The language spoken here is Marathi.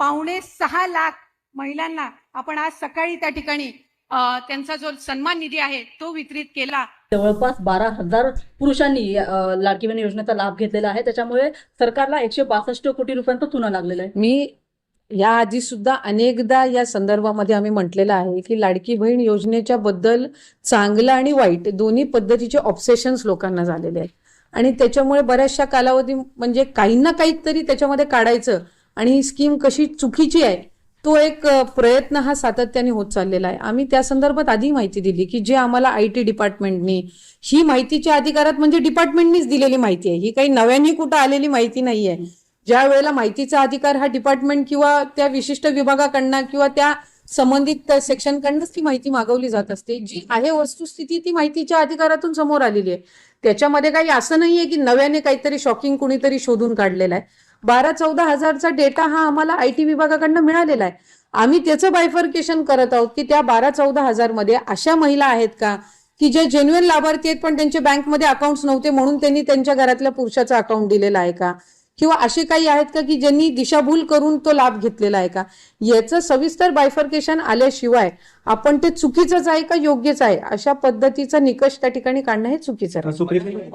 पावणे सहा लाख महिलांना आपण आज सकाळी त्या ठिकाणी त्यांचा जो सन्मान निधी आहे तो वितरित केला. जवळपास बारा हजार पुरुषांनी लाडकी बहीण योजनेचा लाभ घेतलेला आहे. त्याच्यामुळे सरकारला एकशे बासष्ट कोटी रुपयांचा चुना लागलेला आहे. मी याआधी सुद्धा अनेकदा या संदर्भामध्ये आम्ही म्हटलेलं आहे की लाडकी बहीण योजनेच्या बद्दल चांगलं आणि वाईट दोन्ही पद्धतीचे ऑब्सेशन्स लोकांना झालेले आहेत. आणि त्याच्यामुळे बऱ्याचशा कालावधी म्हणजे काही ना काहीतरी त्याच्यामध्ये काढायचं आणि ही स्कीम कशी चुकीची आहे तो एक प्रयत्न हा सातत्याने होत चाललेला आहे. आम्ही त्या संदर्भात आधी माहिती दिली की जे आम्हाला आय टी डिपार्टमेंटनी ही माहितीच्या अधिकारात म्हणजे डिपार्टमेंटनीच दिलेली माहिती आहे. ही काही नव्याने कुठं आलेली माहिती नाही आहे ज्या वेळेला माहितीचा अधिकार हा डिपार्टमेंट किंवा त्या विशिष्ट विभागाकडनं किंवा त्या संबंधित सेक्शनकडनंच ती माहिती मागवली जात असते. जी आहे वस्तुस्थिती ती माहितीच्या अधिकारातून समोर आलेली आहे. त्याच्यामध्ये काही असं नाहीये की नव्याने काहीतरी शॉकिंग कुणीतरी शोधून काढलेला आहे. बारा चौदा हजारचा डेटा हा आम्हाला आय टी विभागाकडनं मिळालेला आहे. आम्ही त्याचं बायफर्केशन करत आहोत की त्या बारा चौदा हजारमध्ये अशा महिला आहेत का की जे जेन्युअन लाभार्थी आहेत पण त्यांचे बँकमध्ये अकाउंट्स नव्हते म्हणून त्यांनी त्यांच्या घरातल्या पुरुषाचा अकाउंट दिलेला आहे का? किंवा असे काही आहेत का की ज्यांनी दिशाभूल करून तो लाभ घेतलेला आहे का? याचं सविस्तर बायफर्केशन आल्याशिवाय आपण ते चुकीचंच आहे का योग्यच आहे? अशा पद्धतीचा निकष त्या ठिकाणी काढणं हे चुकीचं आहे.